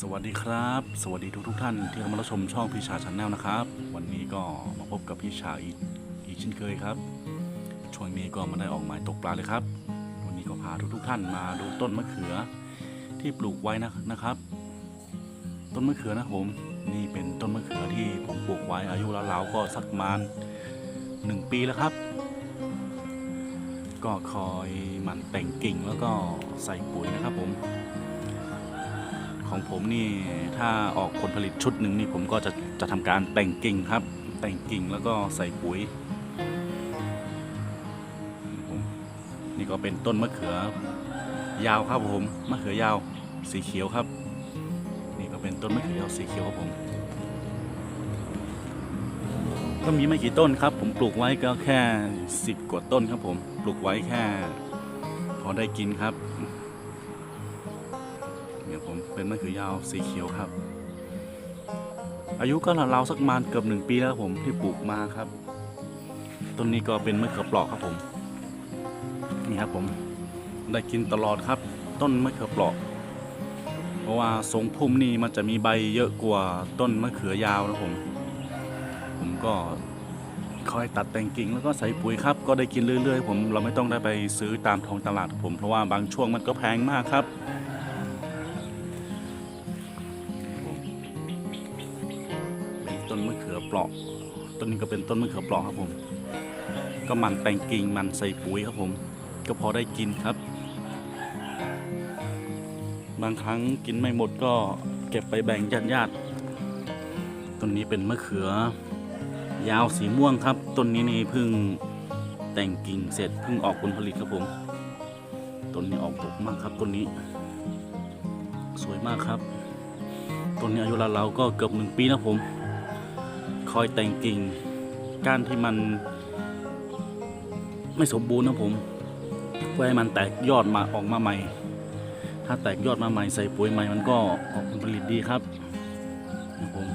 สวัสดีครับ สวัสดีทุกทุกท่านที่เข้ามารับชมช่องพี่ชาชาแนลนะครับ วันนี้ก็มาพบกับพี่ชาอีกอีกเช่นเคยครับช่วงนี้ก็มาได้ออกหมายตกปลาเลยครับ วันนี้ก็พาทุกทุกท่านมาดูต้นมะเขือที่ปลูกไว้นะนะครับ ต้นมะเขือนะผมนี่เป็นต้นมะเขือที่ผมปลูกไว้อายุราวๆก็สักประมาณหนึ่งปีแล้วครับ ก็คอยหมันแต่งกิ่งแล้วก็ใส่ปุ๋ยนะครับผม ของผมนี่ถ้าออกผลผลิตชุดหนึ่งนี่ผมก็จะจะทำการแต่งกิ่งครับ แต่งกิ่งแล้วก็ใส่ปุ๋ย นี่ก็เป็นต้นมะเขือยาวครับผมมะเขือยาวสีเขียวครับ นี่ก็เป็นต้นมะเขือยาวสีเขียวครับผมก็มีไม่กี่ต้นครับ ผมปลูกไว้ก็แค่ 10 กว่าต้นครับผมปลูกไว้แค่ พอได้กินครับ เนี่ยผมเป็นมะเขือยาวสีเขียวครับ อายุก็ราวๆสักประมาณเกือบหนึ่งปีแล้วผมที่ปลูกมาครับต้นนี้ก็เป็นมะเขือเปราะครับผมนี่ครับผมได้กินตลอดครับ ต้นมะเขือเปราะเพราะว่าทรงพุ่มนี่มันจะมีใบเยอะกว่าต้นมะเขือยาวนะผม ผมก็คอยตัดแต่งกิ่งแล้วก็ใส่ปุ๋ยครับ ก็ได้กินเรื่อยๆ ผมเราไม่ต้องได้ไปซื้อตามท้องตลาดครับผม เพราะว่าบางช่วงมันก็แพงมากครับ ต้นมะเขือเปราะ ต้นนี้ก็เป็นต้นมะเขือเปราะครับผม ก็มันแต่งกิ่งมันใส่ปุ๋ยครับผม ก็พอได้กินครับ บางครั้งกินไม่หมดก็เก็บไปแบ่งญาติญาติต้นนี้เป็นมะเขือ ยาวสีม่วงครับ ต้นนี้นี่เพิ่งแต่งกิ่งเสร็จเพิ่งออกผลผลิตครับผมต้นนี้ออกดกมากครับต้นนี้ สวยมากครับต้นนี้อายุราวๆก็เกือบหนึ่งปีนะผม คอยแต่งกิ่งก้านที่มันไม่สมบูรณ์นะผม เพื่อให้มันแตกยอดมาออกมาใหม่ ถ้าแตกยอดมาใหม่ใส่ปุ๋ยใหม่มันก็ออกผลผลิตดีครับนะผม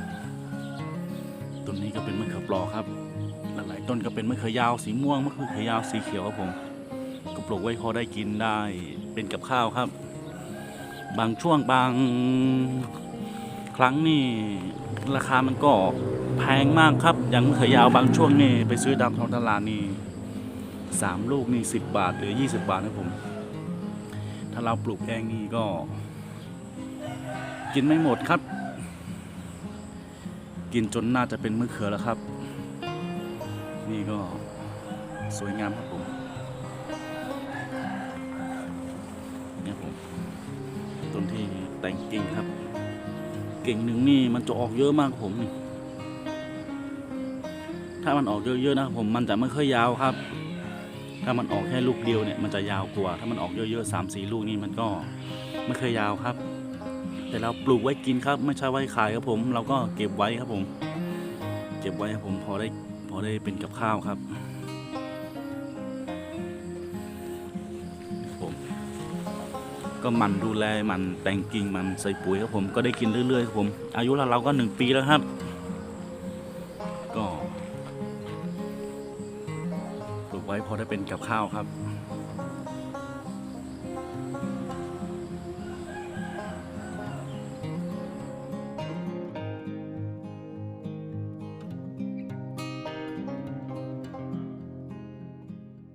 ต้นนี้ก็เป็นมะเขือปลอครับ หลายๆต้นก็เป็นมะเขือยาวสีม่วงมะเขือยาวสีเขียวครับผม ก็ปลูกไว้พอได้กินได้เป็นกับข้าวครับ บางช่วงบางครั้งนี่ราคามันก็ แพงมากครับ อย่างมะเขือยาวบางช่วงนี่ไปซื้อตามท้องตลาดนี่สามลูกนี่สิบบาทหรือยี่สิบบาทนะผม ถ้าเราปลูกเองนี่ก็ กินไม่หมดครับ กินจนน่าจะเป็นมะเขือแล้วครับ นี่ก็สวยงามครับผมเนี่ยผมต้นที่แต่งกิ่งครับ กิ่งหนึ่งนี่มันจะออกเยอะมากผมนี่ ถ้ามันออกเยอะๆนะครับผมมันจะไม่ค่อยยาวครับ ถ้ามันออกแค่ลูกเดียวเนี่ยมันจะยาวกว่า ถ้ามันออกเยอะๆสามสี่ลูกนี่มันก็ไม่เคยยาวครับ แต่เราปลูกไว้กินครับ ไม่ใช่ไว้ขายครับผม เราก็เก็บไว้ครับผม เก็บไว้ครับผมพอได้พอได้เป็นกับข้าวครับผมก็มันดูแลมันแต่งกิ่งมันใส่ปุ๋ยครับผมก็ได้กินเรื่อยๆครับผม อายุเราเราก็หนึ่งปีแล้วครับ ไว้พอได้เป็นกับข้าวครับ